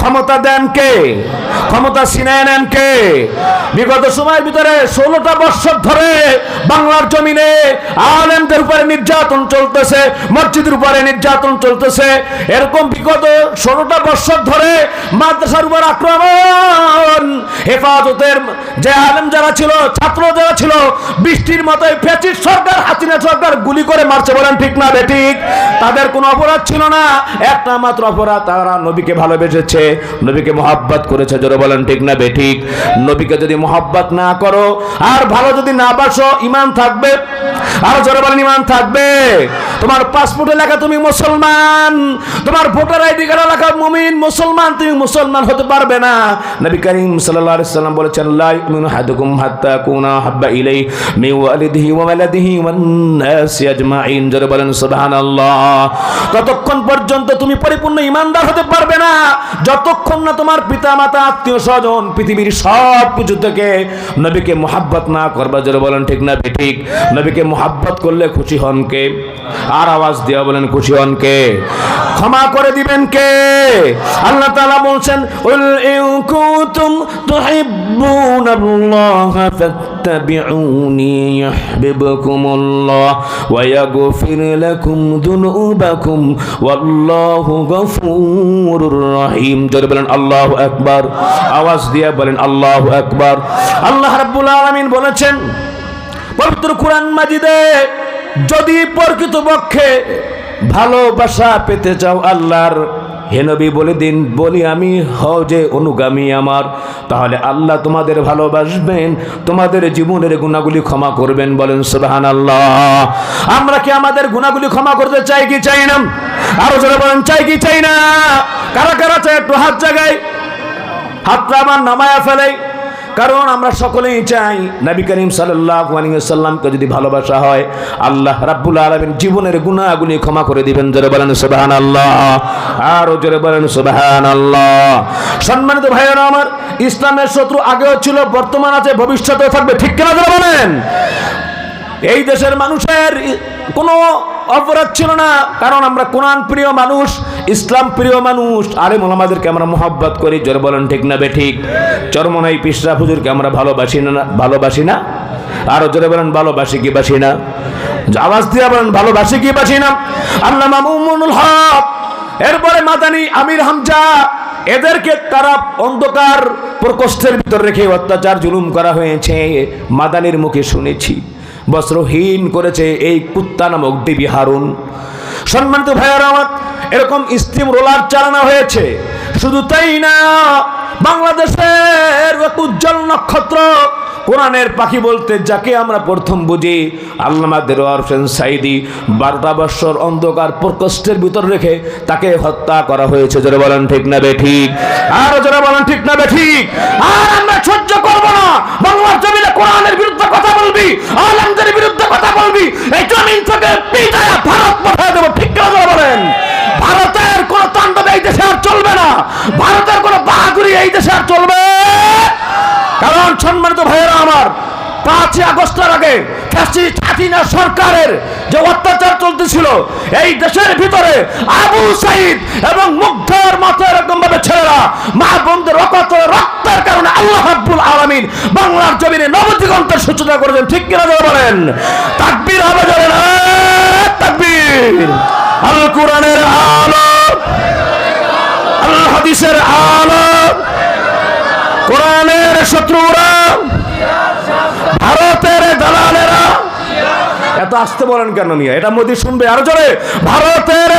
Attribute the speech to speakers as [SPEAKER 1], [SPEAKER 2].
[SPEAKER 1] ক্ষমতা দেন কে? ক্ষমতা ছিনায় নেন কে? বিগত সময়ের ভিতরে ষোলোটা বছর ধরে বাংলার জমিনে আলেমদের উপরে নির্যাতন চলতেছে, মসজিদের উপরে নির্যাতন চলতেছে। এরকম বিগত ষোলোটা বছর ধরে মাদ্রাসার উপর আক্রমণ। হেফাজতের যে আলেম যারা ছিল, ছাত্র যারা ছিল, বৃষ্টির মতো ফেচির সরকার, হাসিনা সরকার গুলি করে মারছে বলেন ঠিক না বেঠিক তাদের কোনো অপরাধ ছিল না, একটা মাত্র অপরাধ তারা নবীকে ভালোবেসেছে। নবীকে মোহাব্বত করেছে, জোরে বলেন, ঠিক না বেঠিক নবীকে যদি মোহাব্বত না করো, আর ভালো যদি না বাসো, ইমান থাকবে? আর জোরে বলেন, ইমান থাকবে? তোমার পাসপোর্টে লেখা তুমি মুসলমান, তোমার ভোটার আইডি কার্ডে লেখা মুমিন, মুসলমান, তুমি মুসলমান হতে পারবে না। নবী করিম সাল্লাল্লাহু আলাইহি সাল্লাম বলেছেন, লা ইউমিনু আহাদুকুম হাত্তা কুনা হাব্বা ইলাই মিন ওয়ালিদিহি ওয়া ওয়ালাদিহি ওয়ান নাসি আজমাইন। জোরে বলেন, সুবহানাল্লাহ। ততক্ষণ পর্যন্ত তুমি পরিপূর্ণ ইমানদার হতে পারবে না। যতক্ষণ না তোমার পিতা মাতা আত্মীয় স্বজন, পৃথিবীর সব কিছু থেকে নবীকে মোহাব্বত না করবা, জোরে বলেন ঠিক না ঠিক নবীকে মোহাব্বত করলে খুশি হন কে? আর আওয়াজ দেওয়া বলেন, খুশি হন কে? ক্ষমা করে দিবেন কে? আল্লাহ তাআলা বলছেন, উল ইন কুনতুম তুহিব্বুনাল্লাহ ফাত্তাবিউনি ইউহিব্বুকুমুল্লাহ ওয়া ইয়াগফির লাকুম যুনুবাকুম ওয়াল্লাহু গফুরুর রহিম জোরে বলেন আল্লাহু আকবার আওয়াজ দিয়ে বলেন আল্লাহু আকবার আল্লাহ রাব্বুল আলামিন বলেছেন পবিত্র কোরআন মাজিদে যদি প্রকৃতপক্ষে ভালোবাসা পেতে চাও আল্লাহর হে নবী, বলে দিন, বলি আমি যে অনুগামী আমার। তাহলে আল্লাহ তোমাদের ভালোবাসবেন, তোমাদের জীবনের গুণাগুলি ক্ষমা করবেন বলেন সুবাহান আল্লাহ আমরা কি আমাদের গুণাগুলি ক্ষমা করতে চাই কি চাই না? আরও যারা বলেন, চাই কি চাই না? কারা কারা চাই একটু হাত জাগাই? হাতটা আমার নামায়া ফেলাই। কারণ আমরা সকলেই চাই নবী করিম সাল্লামকে যদি ভালোবাসা হয়, আল্লাহ রাব্বুল আলামিন জীবনের গুনাহগুলি ক্ষমা করে দিবেন। জোরে বলেন সুবহানাল্লাহ। আর জোরে বলেন সুবহানাল্লাহ। সম্মানিত ভাইয়েরা আমার, ইসলামের শত্রু আগেও ছিল, বর্তমান আছে, ভবিষ্যতেও থাকবে। ঠিক কিনা জোরে বলেন? এই দেশের মানুষের কোনো অপরাধ ছিল না, কারণ আমরা কোরআন প্রিয় মানুষ। ইসলাম প্রিয় মানুষ, আরে মোলামাদেরকে আমরা মোহাব্বত করি, জোর বলেন ঠিক না বে ঠিক? চরমনাই পিসরা হুজুরকে আমরা ভালোবাসি না ভালোবাসি না? আরও জোরে বলেন, ভালোবাসি কি বাসি না? আওয়াজ দিয়ে বলেন, ভালোবাসি কি বাসি না? আল্লাহ মামুনুল হক, এরপরে মাদানি আমির হামজা, এদেরকে তারা অন্ধকার প্রকোষ্ঠের ভিতর রেখে অত্যাচার জুলুম করা হয়েছে। মাদানির মুখে শুনেছি, বস্ত্রহীন করেছে এই কুত্তা নামক দেবী হারুন। সম্মানিত ভাইয়ার আমার এরকম স্টিম রোলার চালানো হয়েছে। শুধু তাই না, বাংলাদেশের উজ্জ্বল নক্ষত্র কোরআনের পাখি বলতে, যাকে আমরা প্রথম বুঝি, আল্লামা দেরোয়ার হোসেন সাইদি বারোটা বৎসর অন্ধকার প্রকোষ্ঠের ভিতর রেখে তাকে হত্যা করা হয়েছে। যারা বলেন ঠিক না বে ঠিক? আর যারা বলেন ঠিক না বে ঠিক? আর আমরা সহ্য করব না বাংলার জমিনে কোরআনের বিরুদ্ধে কথা বলবি আলমদের বিরুদ্ধে কথা বলবি এই জমিন থেকে পিটায়া ভারত পাঠায় দেবো ঠিক না যারা বলেন ভারতের কোন তাণ্ডব এই দেশে আর চলবে না ভারতের কোন বাহাদুরি এই দেশে আর চলবে? কারণ সম্মানিত ভাইয়েরা আমার, পাঁচই আগস্টের আগে সরকারের যে অত্যাচার চলতেছিল, এই দেশের ভিতরে আবু সাইদ এবং মুগ্ধর মতো এরকম ভাবে ছেলেরা, মা বোনদের রকত, রক্তের কারণে আল্লাহ রাব্বুল আলমিন বাংলার জমিনে নবদিগন্তের সূচনা করেছেন। ঠিক কিনা যারা বলেন? তাকবীর হবে যাবেন তাকবীর। আল কোরআনের আল কোরআনের শত্রুরা, ভারতের দালালেরা। এত আসতে বলেন কেন নিয়ে এটা মোদি শুনবে আর জোরে। ভারতের